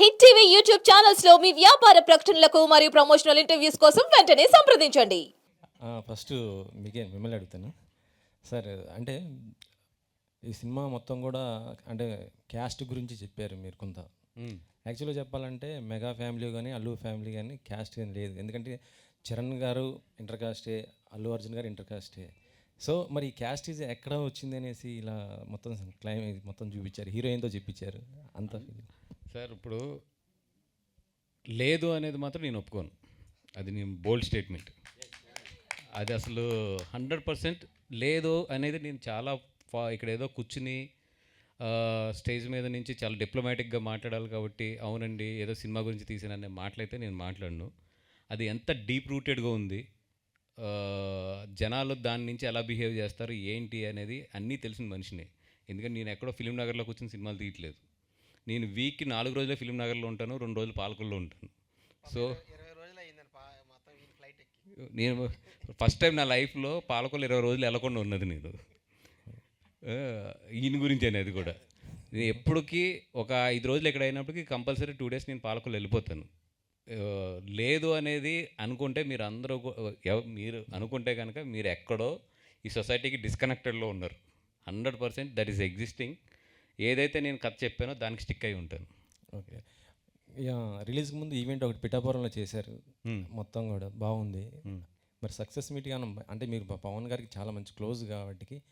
Hit TV YouTube ఛానల్స్లో మీ వ్యాపార ప్రకటనలకు మరియు ప్రమోషనల్ ఇంటర్వ్యూస్ కోసం వెంటనే సంప్రదించండి. ఫస్ట్ మీకే మిమ్మల్ని అడుగుతాను. సార్ అంటే ఈ సినిమా మొత్తం కూడా అంటే క్యాస్ట్ గురించి చెప్పారు మీరు కొంత. యాక్చువల్గా చెప్పాలంటే మెగా ఫ్యామిలీ కానీ అల్లు ఫ్యామిలీ కానీ క్యాస్ట్ ఏం లేదు. ఎందుకంటే చరణ్ గారు ఇంటర్ కాస్టే అల్లు అర్జున్ గారు ఇంటర్ కాస్టే సో మరి ఈ క్యాస్ట్ ఈజ్ ఎక్కడ వచ్చింది అనేసి ఇలా మొత్తం క్లైమ్ మొత్తం చూపించారు. హీరోయిన్తో చెప్పించారు అంత సార్ ఇప్పుడు లేదు అనేది మాత్రం నేను ఒప్పుకోను. అది నేను బోల్డ్ స్టేట్మెంట్. అది అసలు హండ్రెడ్ పర్సెంట్ లేదు అనేది నేను చాలా ఫా ఇక్కడ ఏదో కూర్చుని స్టేజ్ మీద నుంచి చాలా డిప్లొమాటిక్గా మాట్లాడాలి కాబట్టి అవునండి ఏదో సినిమా గురించి తీసిన అనే మాటలైతే నేను మాట్లాడను. అది ఎంత డీప్ రూటెడ్గా ఉంది జనాలు దాని నుంచి ఎలా బిహేవ్ చేస్తారు ఏంటి అనేది అన్నీ తెలిసిన మనిషిని. ఎందుకంటే నేను ఎక్కడో ఫిలిం నగర్లో కూర్చొని సినిమాలు తీయట్లేదు. నేను వీక్కి నాలుగు రోజులే ఫిలిం నగర్లో ఉంటాను రెండు రోజులు పాలకుల్లో ఉంటాను. సో నేను ఫస్ట్ టైం నా లైఫ్లో పాలకొల్లు ఇరవై రోజులు వెళ్ళకుండా ఉన్నది నేను. ఈయన గురించి అనేది కూడా. నేను ఎప్పటికీ ఒక ఐదు రోజులు ఎక్కడ అయినప్పటికీ కంపల్సరీ టూ డేస్ నేను పాలకొల్లు వెళ్ళిపోతాను. లేదు అనేది అనుకుంటే మీరు అందరూ మీరు అనుకుంటే కనుక మీరు ఎక్కడో ఈ సొసైటీకి డిస్కనెక్టెడ్లో ఉన్నారు. Hundred percent that is existing. ఏదైతే నేను కథ చెప్పానో దానికి స్టిక్ అయి ఉంటాను. ఓకే. రిలీజ్కి ముందు ఈవెంట్ ఒకటి పిఠాపురంలో చేశారు. మొత్తం కూడా బాగుంది. మరి సక్సెస్ మీట్ కానీ అంటే మీరు పవన్ గారికి చాలా మంచి క్లోజ్ కాబట్టి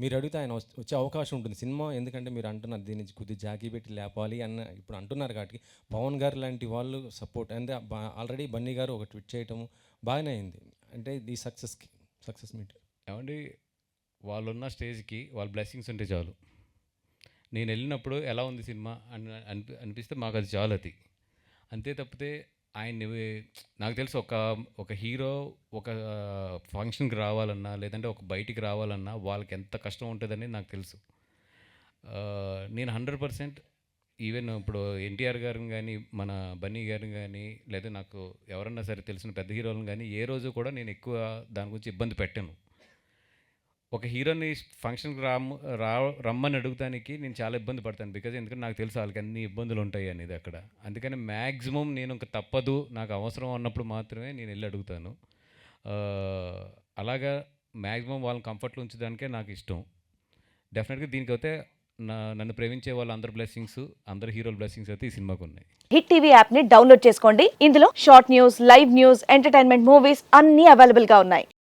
మీరు అడిగితే ఆయన వచ్చే అవకాశం ఉంటుంది. సినిమా ఎందుకంటే మీరు అంటున్నారు దీని నుంచి కొద్దిగా జాకీ పెట్టి లేపాలి అన్న ఇప్పుడు అంటున్నారు కాబట్టి పవన్ గారు లాంటి వాళ్ళు సపోర్ట్ అంటే ఆల్రెడీ బన్నీ గారు ఒక ట్వీట్ చేయటము బాగానే అయింది. అంటే ఈ సక్సెస్కి సక్సెస్ మీట్. ఏమండి? వాళ్ళున్న స్టేజ్కి వాళ్ళ బ్లెస్సింగ్స్ ఉంటే చాలు. నేను వెళ్ళినప్పుడు ఎలా ఉంది సినిమా అని అనిపి అనిపిస్తే మాకు అది చాలు అది అంతే తప్పితే ఆయన్ని నాకు తెలుసు ఒక ఒక హీరో ఒక ఫంక్షన్కి రావాలన్నా లేదంటే ఒక బయటికి రావాలన్నా వాళ్ళకి ఎంత కష్టం ఉంటుందని నాకు తెలుసు. నేను హండ్రెడ్ పర్సెంట్ ఈవెన్ ఇప్పుడు ఎన్టీఆర్ గారిని కానీ మన బన్నీ గారిని కానీ లేదా నాకు ఎవరన్నా సరే తెలిసిన పెద్ద హీరోలను కానీ ఏ రోజు కూడా నేను ఎక్కువ దాని గురించి ఇబ్బంది పెట్టాను. ఒక హీరోని ఫంక్షన్కి రాము రా రమ్మని అడుగుతానికి నేను చాలా ఇబ్బంది పడతాను. బికాజ్ ఎందుకంటే నాకు తెలుసు వాళ్ళకి అన్ని ఇబ్బందులు ఉంటాయి అనేది అక్కడ. అందుకని మ్యాక్సిమం నేను ఇంకా తప్పదు. నాకు అవసరం అన్నప్పుడు మాత్రమే నేను వెళ్ళి అడుగుతాను. అలాగా మ్యాక్సిమం వాళ్ళని కంఫర్ట్లో ఉంచడానికే నాకు ఇష్టం. డెఫినెట్గా దీనికి అయితే నా నన్ను ప్రేమించే వాళ్ళ అందరు బ్లెస్సింగ్స్ అందరి హీరోల బ్లెస్సింగ్స్ అయితే ఈ సినిమాకు ఉన్నాయి. హిట్ టీవీ యాప్ని డౌన్లోడ్ చేసుకోండి. ఇందులో short news live news entertainment movies అన్ని అవైలబుల్గా ఉన్నాయి.